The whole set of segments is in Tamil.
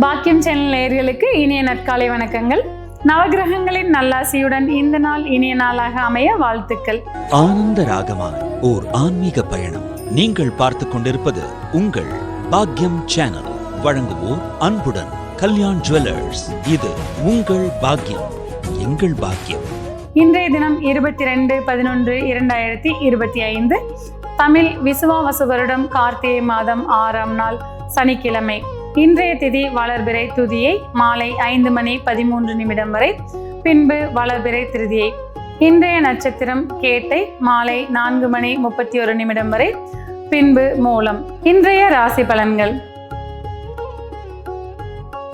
பாக்கியம் சேனல் நேயர்களுக்கு இனிய நற்காலை வணக்கங்கள். நவகிரகங்களின் நல்லாசியுடன் இந்த நாள் இனிய நாளாக அமைய வாழ்த்துக்கள். ஆனந்த ராகமாய் ஓர் ஆன்மீக பயணம். நீங்கள் பார்த்துக் கொண்டிருப்பது உங்கள் பாக்யம் சேனல். வழங்குவோர் அன்புடன் கல்யாண் ஜுவல்லர்ஸ். இது உங்கள் பாக்யம் எங்கள் பாக்கியம். இன்றைய தினம் இருபத்தி ரெண்டு பதினொன்று இரண்டாயிரத்தி இருபத்தி ஐந்து. தமிழ் விசுவாவசு வருடம் கார்த்திகை மாதம் ஆறாம் நாள் சனிக்கிழமை. இன்றைய திதி வளர்பிறை துதியை மாலை ஐந்து மணி பதிமூன்று நிமிடம் வரை பின்பு வளர்பிறை திருதியை. இன்றைய நட்சத்திரம் கேட்டை மாலை நான்கு மணி முப்பத்தி ஒரு நிமிடம் வரை பின்பு மூலம். இன்றைய ராசி பலன்கள்.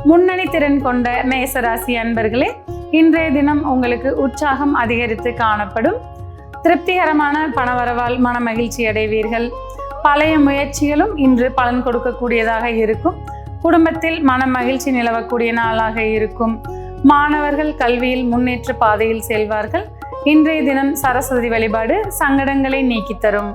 முன்னணி திறன் கொண்ட மேசராசி அன்பர்களே இன்றைய தினம் உங்களுக்கு உற்சாகம் அதிகரித்து காணப்படும். திருப்திகரமான பணவரவால் மன மகிழ்ச்சி அடைவீர்கள். பழைய முயற்சிகளும் இன்று பலன் கொடுக்கக்கூடியதாக இருக்கும். குடும்பத்தில் மன மகிழ்ச்சி நிலவக்கூடிய நாளாக இருக்கும். மாணவர்கள் கல்வியில் முன்னேற்ற பாதையில் செல்வார்கள். இன்றைய தினம் சரஸ்வதி வழிபாடு சங்கடங்களை நீக்கித்தரும்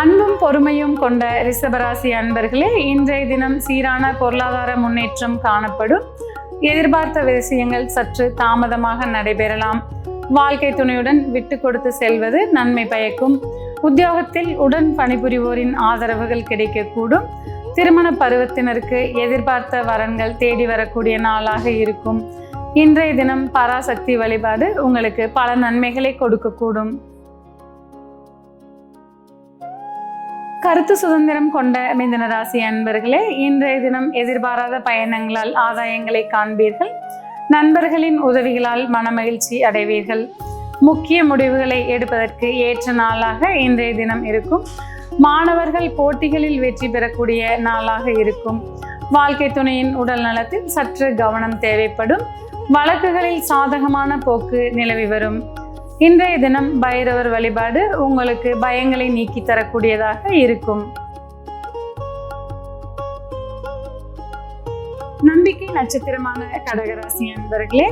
அன்பும் பொறுமையும் கொண்ட ரிஷபராசி அன்பர்களே இன்றைய தினம் சீரான பொருளாதார முன்னேற்றம் காணப்படும். எதிர்பார்த்த விஷயங்கள் சற்று தாமதமாக நடைபெறலாம். வாழ்க்கை துணையுடன் விட்டு கொடுத்து செல்வது நன்மை பயக்கும். உத்தியோகத்தில் உடன் பணிபுரிவோரின் ஆதரவுகள் கிடைக்கக்கூடும். திருமண பருவத்தினருக்கு எதிர்பார்த்த வரன்கள் தேடி வரக்கூடிய நாளாக இருக்கும். இன்றைய தினம் பராசக்தி வழிபாடு உங்களுக்கு பல நன்மைகளை கொடுக்கக்கூடும். கருத்து சுதந்திரம் கொண்ட மிதன ராசி அன்பர்களே இன்றைய தினம் எதிர்பாராத பயணங்களால் ஆதாயங்களை காண்பீர்கள். நண்பர்களின் உதவிகளால் மனமகிழ்ச்சி அடைவீர்கள். முக்கிய முடிவுகளை எடுப்பதற்கு ஏற்ற நாளாக இன்றைய தினம் இருக்கும். மாணவர்கள் போட்டிகளில் வெற்றி பெறக்கூடிய நாளாக இருக்கும். வாழ்க்கை துணையின் உடல் நலத்தில் சற்று கவனம் தேவைப்படும். வழக்குகளில் சாதகமான போக்கு நிலவி வரும். இன்றைய தினம் பைரவர் வழிபாடு உங்களுக்கு பயங்களை நீக்கி தரக்கூடியதாக இருக்கும். நம்பிக்கை நட்சத்திரமான கடகராசி அன்பர்களே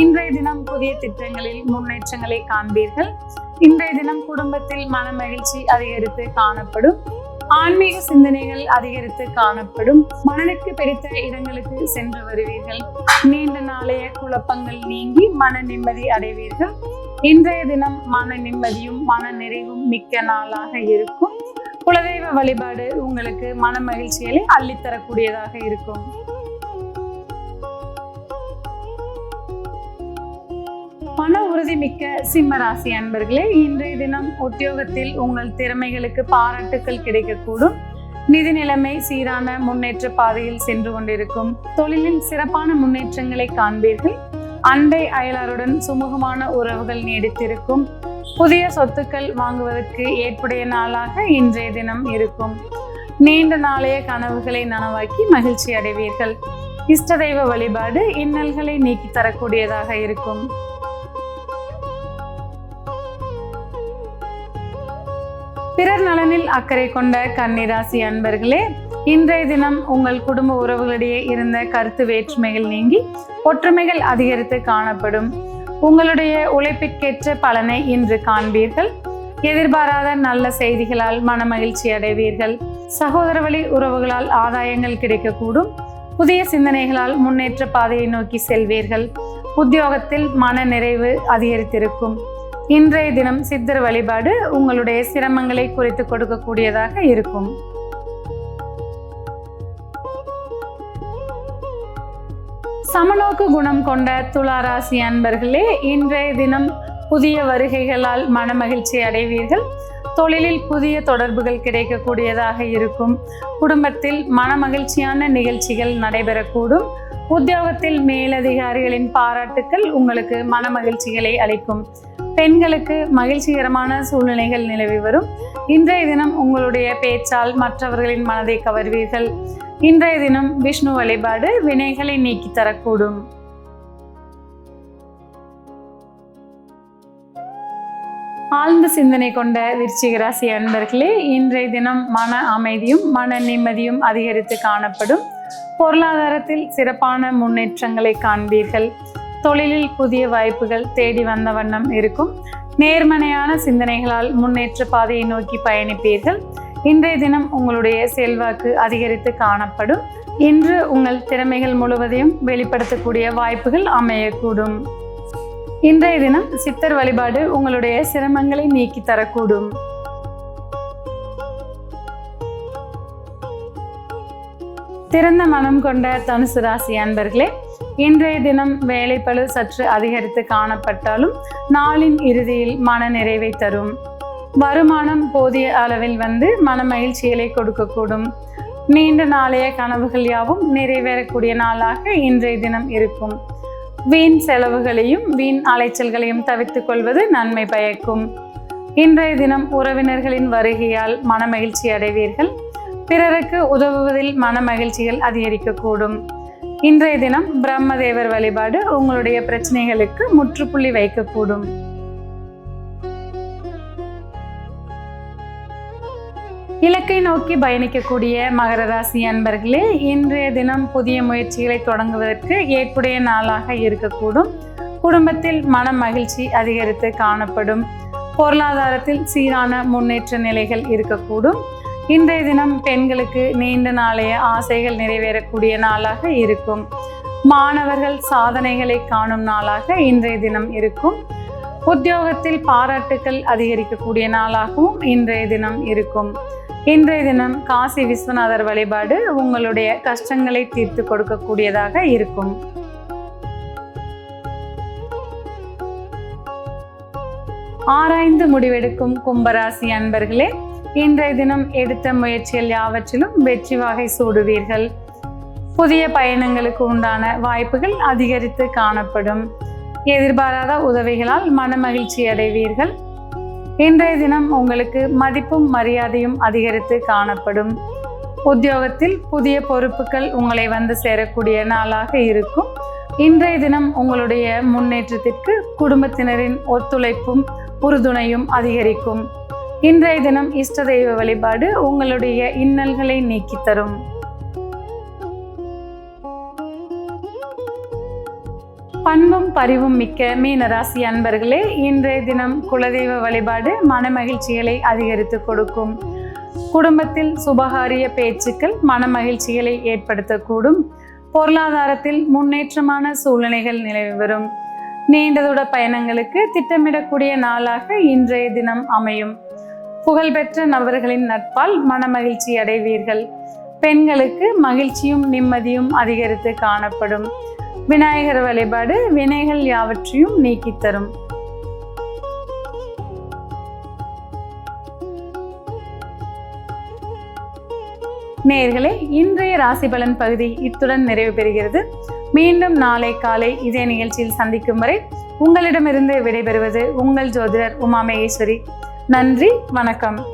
இன்றைய தினம் புதிய திட்டங்களில் முன்னேற்றங்களை காண்பீர்கள். இன்றைய தினம் குடும்பத்தில் மன மகிழ்ச்சி அதிகரித்து காணப்படும். ஆன்மீக சிந்தனைகள் அதிகரித்து காணப்படும். மனதுக்கு பிடித்த இடங்களுக்கு சென்று வருவீர்கள். நீண்ட நாளைய குழப்பங்கள் நீங்கி மன நிம்மதி அடைவீர்கள். இன்றைய தினம் மன நிம்மதியும் மன நிறைவும் மிக்க நாளாக இருக்கும். குலதெய்வ வழிபாடு உங்களுக்கு மன மகிழ்ச்சிகளை அள்ளித்தரக்கூடியதாக இருக்கும். மன உறுதிமிக்க சிம்மராசி சிம்ம ராசி அன்பர்களே இன்றைய தினம் உத்தியோகத்தில் உங்கள் திறமைகளுக்கு பாராட்டுக்கள் கிடைக்கக்கூடும். நிதி நிலைமை சீரான முன்னேற்ற பாதையில் சென்று கொண்டிருக்கும். தொழிலில் சிறப்பான முன்னேற்றங்களை காண்பீர்கள். அண்டை அயலாருடன் சுமூகமான உறவுகள் நீடித்திருக்கும். புதிய சொத்துக்கள் வாங்குவதற்கு ஏற்புடைய நாளாக இன்றைய தினம் இருக்கும். நீண்ட நாளைய கனவுகளை நனவாக்கி மகிழ்ச்சி அடைவீர்கள். இஷ்ட தெய்வ வழிபாடு இன்னல்களை நீக்கி தரக்கூடியதாக இருக்கும். பிறர் நலனில் அக்கறை கொண்ட கன்னிராசி அன்பர்களே இன்றைய தினம் உங்கள் குடும்ப உறவுகளிடையே இருந்த கருத்து வேற்றுமைகள் நீங்கி ஒற்றுமைகள் அதிகரித்து காணப்படும். உங்களுடைய உழைப்பிற்கேற்ற பலனை இன்று காண்பீர்கள். எதிர்பாராத நல்ல செய்திகளால் மனமகிழ்ச்சி அடைவீர்கள். சகோதர வழி உறவுகளால் ஆதாயங்கள் கிடைக்கக்கூடும். புதிய சிந்தனைகளால் முன்னேற்ற பாதையை நோக்கி செல்வீர்கள். உத்தியோகத்தில் மன நிறைவு அதிகரித்திருக்கும். இன்றைய தினம் சித்தர் வழிபாடு உங்களுடைய சிரமங்களை குறித்து கொடுக்கக்கூடியதாக இருக்கும். சமநோக்கு குணம் கொண்ட துளாராசி அன்பர்களே இன்றைய தினம் புதிய வருகைகளால் மனமகிழ்ச்சி அடைவீர்கள். தொழிலில் புதிய தொடர்புகள் கிடைக்கக்கூடியதாக இருக்கும். குடும்பத்தில் மனமகிழ்ச்சியான நிகழ்ச்சிகள் நடைபெறக்கூடும். உத்தியோகத்தில் மேலதிகாரிகளின் பாராட்டுக்கள் உங்களுக்கு மனமகிழ்ச்சிகளை அளிக்கும். பெண்களுக்கு மகிழ்ச்சிகரமான சூழ்நிலைகள் நிலவி வரும். இன்றைய தினம் உங்களுடைய பேச்சால் மற்றவர்களின் மனதை கவர்வீர்கள். இன்றைய தினம் விஷ்ணு வழிபாடு வினைகளை நீக்கி தரக்கூடும். ஆழ்ந்த சிந்தனை கொண்ட விருச்சிக ராசி அன்பர்களே இன்றைய தினம் மன அமைதியும் மன நிம்மதியும் அதிகரித்து காணப்படும். பொருளாதாரத்தில் சிறப்பான முன்னேற்றங்களை காண்பீர்கள். தொழிலில் புதிய வாய்ப்புகள் தேடி வந்த வண்ணம் இருக்கும். நேர்மனையான சிந்தனைகளால் முன்னேற்ற பாதையை நோக்கி பயணிப்பீர்கள். இன்றைய தினம் உங்களுடைய செல்வாக்கு அதிகரித்து காணப்படும். இன்று உங்கள் திறமைகள் முழுவதையும் வெளிப்படுத்தக்கூடிய வாய்ப்புகள் அமையக்கூடும். இன்றைய தினம் சித்தர் வழிபாடு உங்களுடைய சிரமங்களை நீக்கி தரக்கூடும். திறந்த மனம் கொண்ட தனுசு ராசி அன்பர்களே இன்றைய தினம் வேலைப்பளு சற்று அதிகரித்து காணப்பட்டாலும் நாளின் இறுதியில் மன நிறைவை தரும். வருமானம் போதிய அளவில் வந்து மன மகிழ்ச்சிகளை கொடுக்கக்கூடும். நீண்ட நாளைய கனவுகள் யாவும் நிறைவேறக்கூடிய நாளாக இன்றைய தினம் இருக்கும். வீண் செலவுகளையும் வீண் அலைச்சல்களையும் தவிர்த்து கொள்வது நன்மை பயக்கும். இன்றைய தினம் உறவினர்களின் வருகையால் மனமகிழ்ச்சி அடைவீர்கள். பிறருக்கு உதவுவதில் மன மகிழ்ச்சிகள் அதிகரிக்கக்கூடும். இன்றைய தினம் பிரம்மதேவர் வழிபாடு உங்களுடைய பிரச்சனைகளுக்கு முற்றுப்புள்ளி வைக்கக்கூடும். இலக்கை நோக்கி பயணிக்கக்கூடிய மகர ராசி அன்பர்களே இன்றைய தினம் புதிய முயற்சிகளை தொடங்குவதற்கு ஏற்புடைய நாளாக இருக்கக்கூடும். குடும்பத்தில் மன மகிழ்ச்சி அதிகரித்து காணப்படும். பொருளாதாரத்தில் சீரான முன்னேற்ற நிலைகள் இருக்கக்கூடும். இன்றைய தினம் பெண்களுக்கு நீண்ட நாளைய ஆசைகள் நிறைவேறக்கூடிய நாளாக இருக்கும். மாணவர்கள் சாதனைகளை காணும் நாளாக இன்றைய தினம் இருக்கும். உத்தியோகத்தில் பாராட்டுக்கள் அதிகரிக்கக்கூடிய நாளாகவும் இன்றைய தினம் இருக்கும். இன்றைய தினம் காசி விஸ்வநாதர் வழிபாடு உங்களுடைய கஷ்டங்களை தீர்த்து கொடுக்கக்கூடியதாக இருக்கும். ஆராய்ந்து முடிவெடுக்கும் கும்பராசி அன்பர்களே இன்றைய தினம் எடுத்த முயற்சிகள் யாவற்றிலும் வெற்றி வகை சூடுவீர்கள். புதிய பயணங்களுக்கு உண்டான வாய்ப்புகள் அதிகரித்து காணப்படும். எதிர்பாராத உதவிகளால் மனமகிழ்ச்சி அடைவீர்கள். இன்றைய தினம் உங்களுக்கு மதிப்பும் மரியாதையும் அதிகரித்து காணப்படும். உத்தியோகத்தில் புதிய பொறுப்புகள் உங்களை வந்து சேரக்கூடிய நாளாக இருக்கும். இன்றைய தினம் உங்களுடைய முன்னேற்றத்திற்கு குடும்பத்தினரின் ஒத்துழைப்பும் உறுதுணையும் அதிகரிக்கும். இன்றைய தினம் இஷ்ட தெய்வ வழிபாடு உங்களுடைய இன்னல்களை நீக்கி தரும். பண்பும் பரிவும் மிக்க மீனராசி அன்பர்களே இன்றைய தினம் குலதெய்வ வழிபாடு மனமகிழ்ச்சிகளை அதிகரித்து கொடுக்கும். குடும்பத்தில் சுபகாரிய பேச்சுக்கள் மனமகிழ்ச்சிகளை ஏற்படுத்தக்கூடும். பொருளாதாரத்தில் முன்னேற்றமான சூழ்நிலைகள் நிலவி வரும். நீண்டதூர பயணங்களுக்கு திட்டமிடக்கூடிய நாளாக இன்றைய தினம் அமையும். புகழ்பெற்ற நபர்களின் நட்பால் மனமகிழ்ச்சி அடைவீர்கள். பெண்களுக்கு மகிழ்ச்சியும் நிம்மதியும் அதிகரித்து காணப்படும். விநாயகர் வழிபாடு வினைகள் யாவற்றையும் நீக்கித்தரும் நேர்களே இன்றைய ராசி பலன் பகுதி இத்துடன் நிறைவு பெறுகிறது. மீண்டும் நாளை காலை இதே நிகழ்ச்சியில் சந்திக்கும் வரை உங்களிடமிருந்து விடைபெறுவது உங்கள் ஜோதிடர் உமா மகேஸ்வரி நன்றி வணக்கம்.